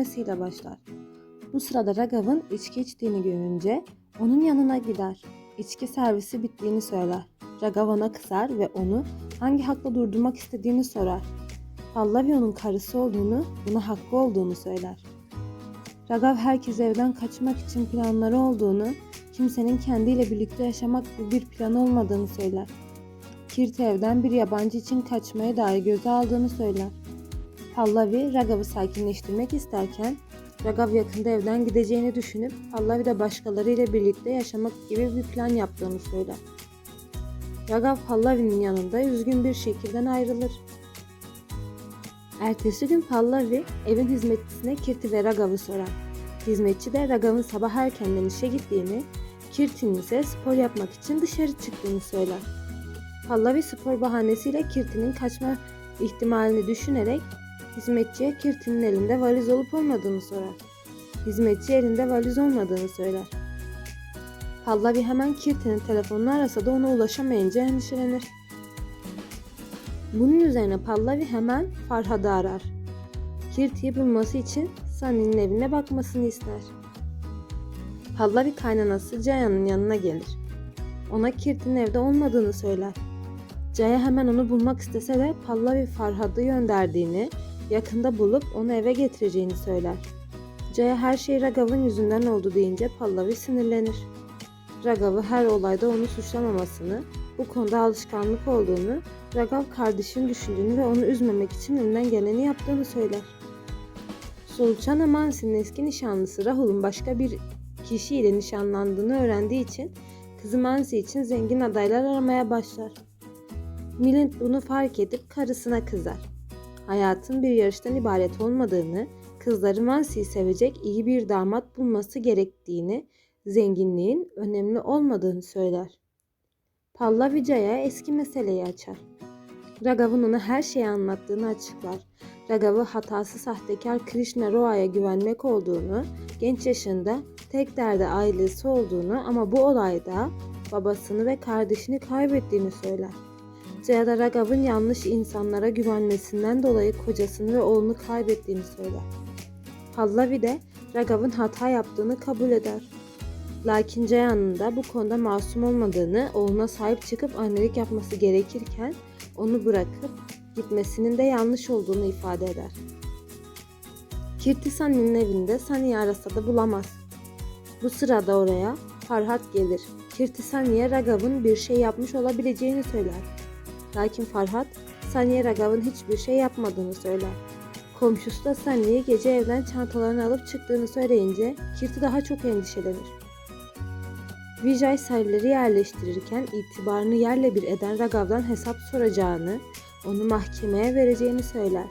demesiyle başlar. Bu sırada Ragav'ın içki içtiğini görünce onun yanına gider. İçki servisi bittiğini söyler. Ragav ona kızar ve onu hangi hakla durdurmak istediğini sorar. Pallavi onun karısı olduğunu, buna hakkı olduğunu söyler. Ragav herkes evden kaçmak için planları olduğunu, kimsenin kendiyle birlikte yaşamak gibi bir plan olmadığını söyler. Kirt evden bir yabancı için kaçmaya dair göze aldığını söyler. Pallavi Ragav'ı sakinleştirmek isterken Ragav yakında evden gideceğini düşünüp Pallavi de başkalarıyla birlikte yaşamak gibi bir plan yaptığını söyler. Ragav Pallavi'nin yanında üzgün bir şekilde ayrılır. Ertesi gün Pallavi evin hizmetçisine Kirti ve Ragav'ı sorar. Hizmetçi de Ragav'ın sabah erkenden işe gittiğini, Kirti'nin ise spor yapmak için dışarı çıktığını söyler. Pallavi spor bahanesiyle Kirti'nin kaçma ihtimalini düşünerek hizmetçiye Kirti'nin elinde valiz olup olmadığını sorar. Hizmetçi elinde valiz olmadığını söyler. Pallavi hemen Kirti'nin telefonunu arasa da ona ulaşamayınca endişelenir. Bunun üzerine Pallavi hemen Farhad'ı arar. Kirti'yi bulması için Sunny'nin evine bakmasını ister. Pallavi kaynanası Caya'nın yanına gelir. Ona Kirti'nin evde olmadığını söyler. Caya hemen onu bulmak istese de Pallavi Farhad'ı gönderdiğini, yakında bulup onu eve getireceğini söyler. Caya her şey Ragav'ın yüzünden oldu deyince Pallavi sinirlenir. Ragav'ı her olayda onu suçlamamasını, bu konuda alışkanlık olduğunu, Ragav kardeşini düşündüğünü ve onu üzmemek için elinden geleni yaptığını söyler. Sulçana Mansi'nin eski nişanlısı Rahul'un başka bir kişiyle nişanlandığını öğrendiği için kızı Mansi için zengin adaylar aramaya başlar. Milind bunu fark edip karısına kızar. Hayatın bir yarıştan ibaret olmadığını, kızları Mansi'yi sevecek iyi bir damat bulması gerektiğini, zenginliğin önemli olmadığını söyler. Pallavi Jaya eski meseleyi açar. Ragav'ın ona her şeyi anlattığını açıklar. Ragav'ı hatası sahtekar Krishna Roa'ya güvenmek olduğunu, genç yaşında tek derdi ailesi olduğunu ama bu olayda babasını ve kardeşini kaybettiğini söyler. Da Ragav'ın yanlış insanlara güvenmesinden dolayı kocasını ve oğlunu kaybettiğini söyler. Pallavi de Ragav'ın hata yaptığını kabul eder. Lakin Ceyhan'ın da bu konuda masum olmadığını, oğluna sahip çıkıp annelik yapması gerekirken onu bırakıp gitmesinin de yanlış olduğunu ifade eder. Kirti Sani'nin evinde Sani'yi arasa da bulamaz. Bu sırada oraya Farhat gelir. Kirti Sani'ye Ragav'ın bir şey yapmış olabileceğini söyler. Lakin Farhat, Sani'ye Ragav'ın hiçbir şey yapmadığını söyler. Komşusu da Sani'ye gece evden çantalarını alıp çıktığını söyleyince Kirti daha çok endişelenir. Vijay sayıları yerleştirirken itibarını yerle bir eden Ragav'dan hesap soracağını, onu mahkemeye vereceğini söyler.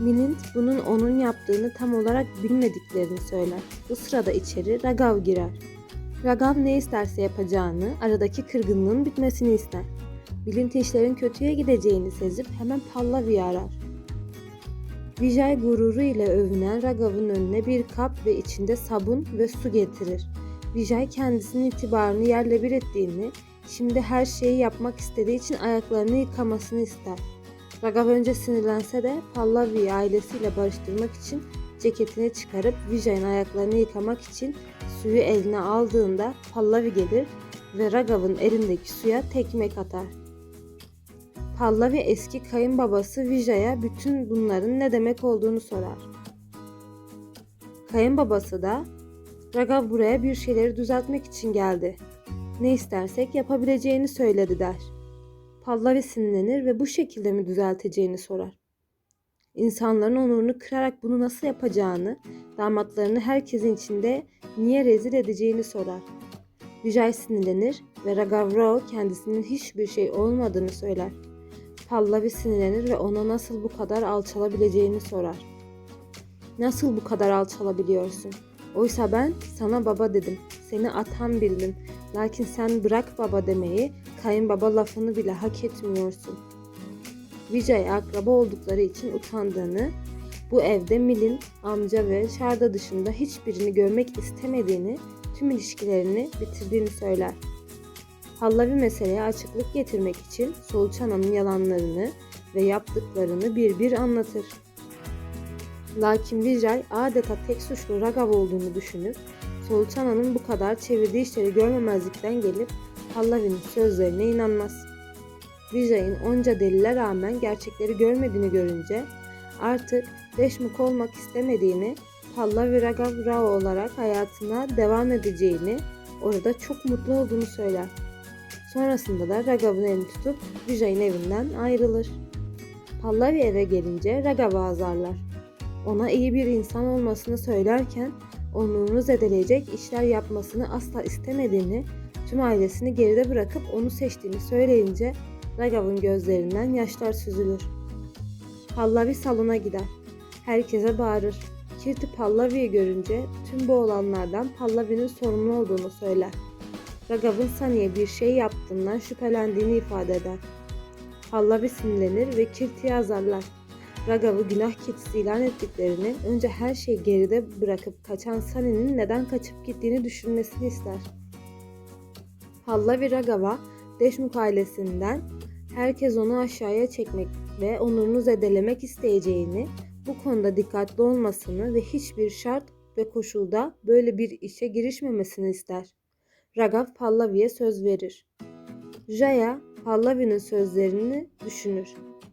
Milind bunun onun yaptığını tam olarak bilmediklerini söyler. Bu sırada içeri Ragav girer. Ragav ne isterse yapacağını, aradaki kırgınlığın bitmesini ister. Milind işlerin kötüye gideceğini sezip hemen Pallavi'yi arar. Vijay gururu ile övünen Ragav'ın önüne bir kap ve içinde sabun ve su getirir. Vijay kendisinin itibarını yerle bir ettiğini, şimdi her şeyi yapmak istediği için ayaklarını yıkamasını ister. Ragav önce sinirlense de Pallavi'yi ailesiyle barıştırmak için ceketini çıkarıp Vijay'ın ayaklarını yıkamak için suyu eline aldığında Pallavi gelir ve Ragav'ın elindeki suya tekmek atar. Pallavi eski kayınbabası Vijay'a bütün bunların ne demek olduğunu sorar. Kayınbabası da Ragav buraya bir şeyleri düzeltmek için geldi. Ne istersek yapabileceğini söyledi der. Pallavi sinirlenir ve bu şekilde mi düzelteceğini sorar. İnsanların onurunu kırarak bunu nasıl yapacağını, damatlarını herkesin içinde niye rezil edeceğini sorar. Vijay sinirlenir ve Ragav Rao kendisinin hiçbir şey olmadığını söyler. Pallavi sinirlenir ve ona nasıl bu kadar alçalabileceğini sorar. Nasıl bu kadar alçalabiliyorsun? Oysa ben sana baba dedim. Seni atan bildim. Lakin sen bırak baba demeyi, kayınbaba lafını bile hak etmiyorsun. Vijay akraba oldukları için utandığını, bu evde Mil'in amca ve Şarda dışında hiçbirini görmek istemediğini, tüm ilişkilerini bitirdiğini söyler. Pallavi meseleye açıklık getirmek için Soluçana'nın yalanlarını ve yaptıklarını bir bir anlatır. Lakin Vijay adeta tek suçlu Ragav olduğunu düşünüp Solucana'nın bu kadar çevirdiği işleri görmemezlikten gelip Pallavi'nin sözlerine inanmaz. Vijay'ın onca delile rağmen gerçekleri görmediğini görünce artık Deşmuk olmak istemediğini, Pallavi Ragav Rao olarak hayatına devam edeceğini, orada çok mutlu olduğunu söyler. Sonrasında da Ragav'ın elini tutup Vijay'ın evinden ayrılır. Pallavi eve gelince Ragav'ı azarlar. Ona iyi bir insan olmasını söylerken onurunu zedeleyecek işler yapmasını asla istemediğini, tüm ailesini geride bırakıp onu seçtiğini söyleyince Ragav'ın gözlerinden yaşlar süzülür. Pallavi salona gider. Herkese bağırır. Kirti Pallavi'yi görünce tüm bu olanlardan Pallavi'nin sorumlu olduğunu söyler. Ragav'ın Sani'ye bir şey yaptığından şüphelendiğini ifade eder. Pallavi sinirlenir ve Kirti'yi azarlar. Ragav'ı günah keçisi ilan ettiklerini, önce her şeyi geride bırakıp kaçan Sani'nin neden kaçıp gittiğini düşünmesini ister. Pallavi Ragav'a Deşmuk ailesinden herkes onu aşağıya çekmek ve onurunu zedelemek isteyeceğini, bu konuda dikkatli olmasını ve hiçbir şart ve koşulda böyle bir işe girişmemesini ister. Ragav Pallavi'ye söz verir. Jaya Pallavi'nin sözlerini düşünür.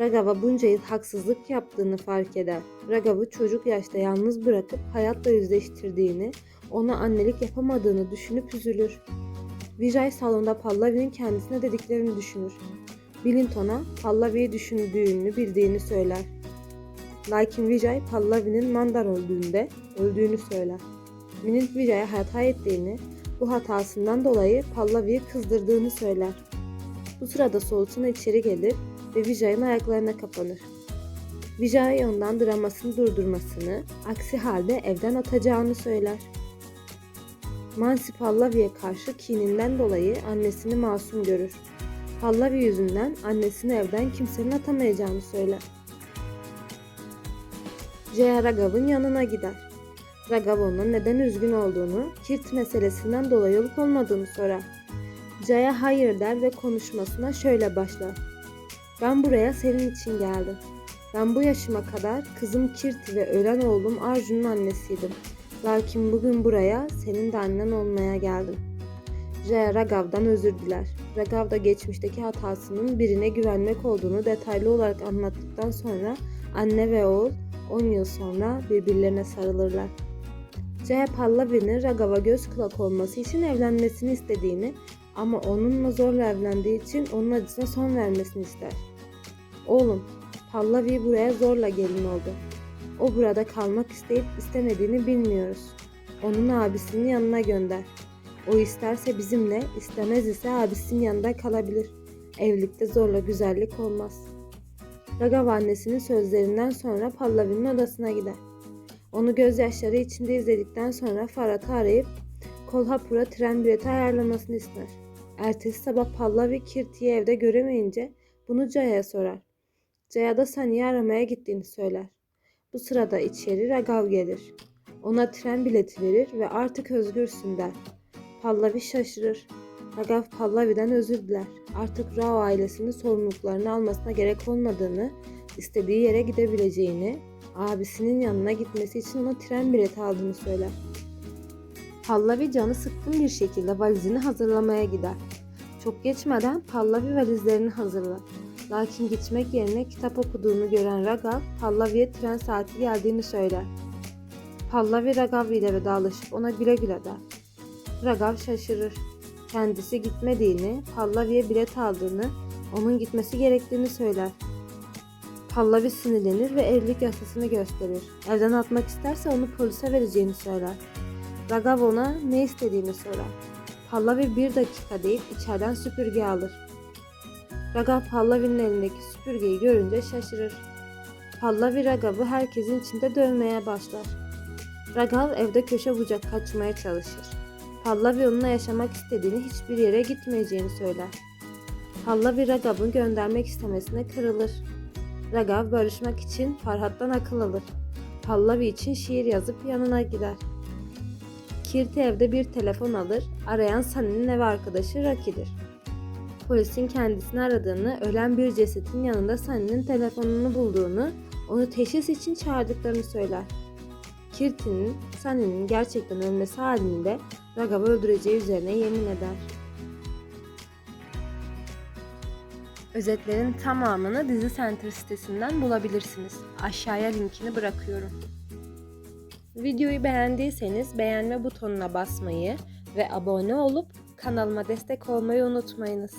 Ragav'a bunca yıl haksızlık yaptığını fark eder. Ragav'ı çocuk yaşta yalnız bırakıp hayatla yüzleştirdiğini, ona annelik yapamadığını düşünüp üzülür. Vijay salonda Pallavi'nin kendisine dediklerini düşünür. Bilinton'a Pallavi'yi düşündüğünü bildiğini söyler. Lakin Vijay Pallavi'nin Mandar öldüğünde öldüğünü söyler. Minint Vijay'a hata ettiğini, bu hatasından dolayı Pallavi'yi kızdırdığını söyler. Bu sırada Solucan içeri gelir ve Vijay'ın ayaklarına kapanır. Vijay ondan dramasını durdurmasını, aksi halde evden atacağını söyler. Mansi Pallavi'ye karşı kininden dolayı annesini masum görür. Pallavi yüzünden annesini evden kimsenin atamayacağını söyler. Jaya Ragav'ın yanına gider. Ragav ona neden üzgün olduğunu, Kirt meselesinden dolayı olup olmadığını sorar. Jaya hayır der ve konuşmasına şöyle başlar. Ben buraya senin için geldim. Ben bu yaşıma kadar kızım Kirti ve ölen oğlum Arjun'un annesiydim. Lakin bugün buraya senin de annen olmaya geldim. Jaya Ragav'dan özür diler. Ragav da geçmişteki hatasının birine güvenmek olduğunu detaylı olarak anlattıktan sonra anne ve oğul 10 yıl sonra birbirlerine sarılırlar. Jaya Pallavi'nin Ragav'a göz kulak olması için evlenmesini istediğini ama onunla zorla evlendiği için onun acısına son vermesini ister. Oğlum, Pallavi buraya zorla gelin oldu. O burada kalmak isteyip istemediğini bilmiyoruz. Onun abisinin yanına gönder. O isterse bizimle, istemez ise abisinin yanında kalabilir. Evlilikte zorla güzellik olmaz. Ragav annesinin sözlerinden sonra Pallavi'nin odasına gider. Onu gözyaşları içinde izledikten sonra Farat'ı arayıp Kolhapur'a tren bileti ayarlamasını ister. Ertesi sabah Pallavi Kirti'yi evde göremeyince bunu Jaya'ya sorar. Jaya da Sani'yi aramaya gittiğini söyler. Bu sırada içeri Ragav gelir. Ona tren bileti verir ve artık özgürsün der. Pallavi şaşırır. Ragav Pallavi'den özür diler. Artık Rao ailesinin sorumluluklarını almasına gerek olmadığını, istediği yere gidebileceğini, abisinin yanına gitmesi için ona tren bileti aldığını söyler. Pallavi canı sıkkın bir şekilde valizini hazırlamaya gider. Çok geçmeden Pallavi valizlerini hazırlar. Lakin gitmek yerine kitap okuduğunu gören Ragav, Pallavi'ye tren saati geldiğini söyler. Pallavi Ragav ile vedalaşıp ona güle güle der. Ragav şaşırır. Kendisi gitmediğini, Pallavi'ye bilet aldığını, onun gitmesi gerektiğini söyler. Pallavi sinirlenir ve evlilik yasasını gösterir. Evden atmak isterse onu polise vereceğini söyler. Ragav ona ne istediğini sorar. Pallavi bir dakika deyip içeriden süpürge alır. Ragav Pallavi'nin elindeki süpürgeyi görünce şaşırır. Pallavi Ragav'ı herkesin içinde dövmeye başlar. Ragav evde köşe bucak kaçmaya çalışır. Pallavi onunla yaşamak istediğini hiçbir yere gitmeyeceğini söyler. Pallavi Ragav'ı göndermek istemesine kırılır. Ragav barışmak için Farhat'tan akıl alır. Pallavi için şiir yazıp yanına gider. Kirti evde bir telefon alır, arayan Sunny'nin ev arkadaşı Rocky'dir. Polisin kendisini aradığını, ölen bir cesetin yanında Sunny'nin telefonunu bulduğunu, onu teşhis için çağırdıklarını söyler. Kirti'nin Sunny'nin gerçekten ölmesi halinde Ragav'ı öldüreceği üzerine yemin eder. Özetlerin tamamını Dizi Center sitesinden bulabilirsiniz. Aşağıya linkini bırakıyorum. Videoyu beğendiyseniz beğenme butonuna basmayı ve abone olup kanalıma destek olmayı unutmayınız.